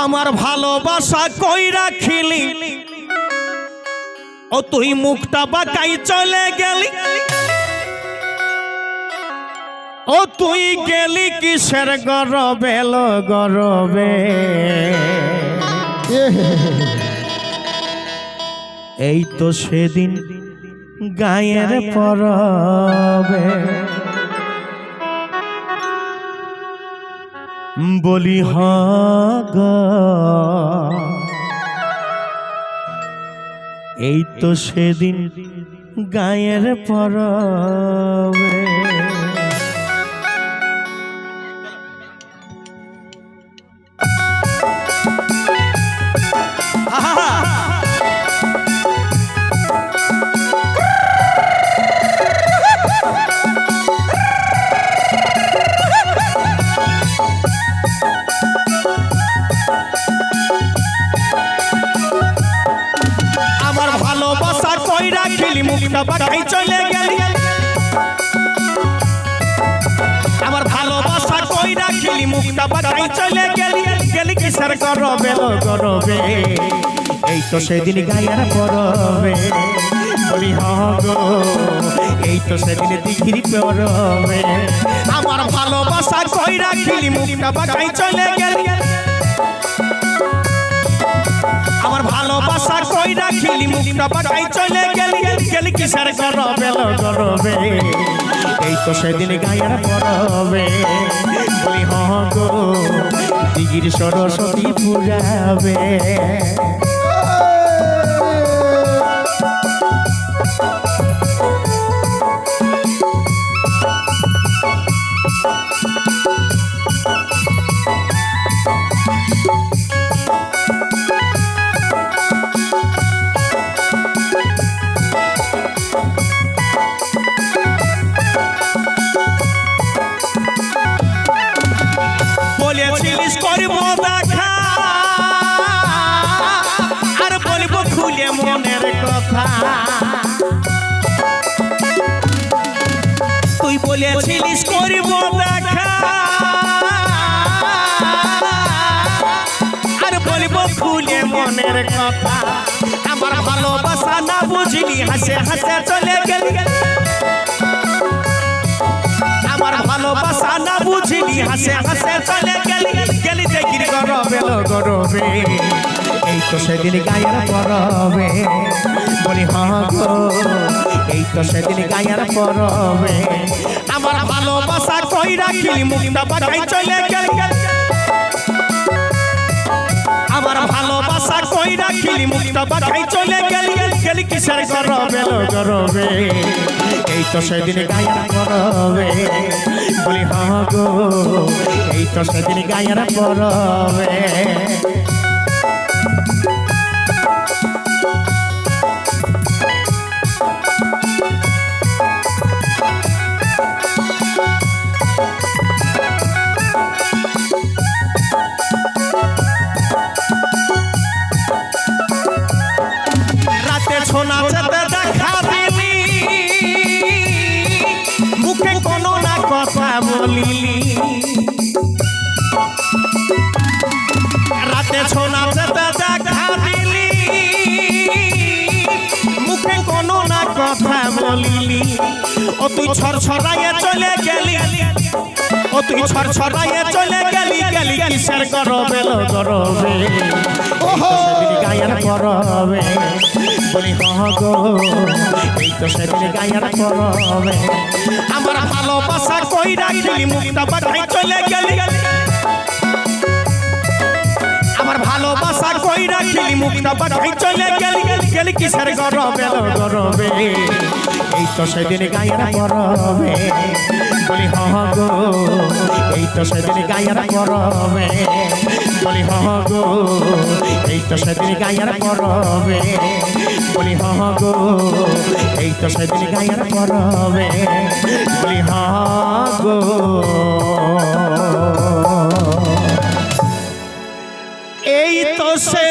আমার ভালোবাসা কই রাখিলি? ও তুই মুখটা বাঁকাই চলে গেলি। ও তুই গেলি কিসের গরবে লো গরবে? এই তো সেদিন গায়ের পরবে। বলি এই তো সেদিন গায়ের পরবে। ভালোবাসা কই রাখিলি মুখটা বাঁকাই চলে গেলি। আমার ভালোবাসা কই রাখিলি মুখটা বাঁকাই চলে গেলি। গেলি কিসের করবে লো করবে এই তো সেদিন গায়ের পরবে। বলি, হ গো, এই তো সেদিন দিঘির পরবে। আমার ভালোবাসা কই রাখিলি মুখটা বাঁকাই চলে গেলি। ভালোবাসা কই রাখিলি? মুখটা বাঁকাই চলে গেলি। গেলি কিসের করবে করবে? এই তো সেদিন গায়ের পরবে। বলি হ গো দিগির সরস্বতী পূজাবে বলেছিলিস করব দেখা। আর বলব খুলে মনের কথা। তুই বলেছিলিস করব দেখা। আর বলব খুলে মনের কথা। আমার ভালোবাসা না বুঝলি, হাসে হাসে চলে গেলি। আমার ভালোবাসা না বুঝিনি হাসে হাসে চলে গেলি। দেখির গরবে এই তো সেদিন গায়ের পরবে। বলি হাগো গো, এই তো সেদিন গায়ের পরবে। আমার ভালোবাসা কই রাখিলি মুখটা বাজাই চলে গেল। আমার ভালোবাসা কই রাখিলি মুখটা বাজাই চলে গেলি। গেলি কিসের করবে লো করবে এই তো সেদিন গায়ের পরবে বলি হ গো এই তো সেদিন গায়ের পরবে ছোনা চেতে দেখা দিলি। মুখে কোনো না কথা বলিলি। রাতে ছোনা চেতে দেখা দিলি। মুখে কোনো না কথা বলিলি। ও তুই ছর ছড়াইয়ে চলে গেলি। ও তুই ছর ছড়াইয়ে চলে গেলি। গেলি কিসের করবে লো করবে ওহো গায়ের করবে বলি গো এই তো সেদিন গায়ের করবে আমার ভালোবাসা কই রাখিলি মুখটা বাঁকাই চলে গেলি আমার ভালোবাসা কই রাখিলি মুখটা বাঁকাই চলে গেলি গেলি কিসের গরবে গরবে এই তো সেদিন গায়ের করবে বলি হ গো এই তো সেদিন গায়ের করবে বলি, হ, গো। এই তো সেদিন গায়ার পরবে বলি, হ, গো। এই তো সেদিন গায়ার পরবে বলি, হ, গো। এই তো সে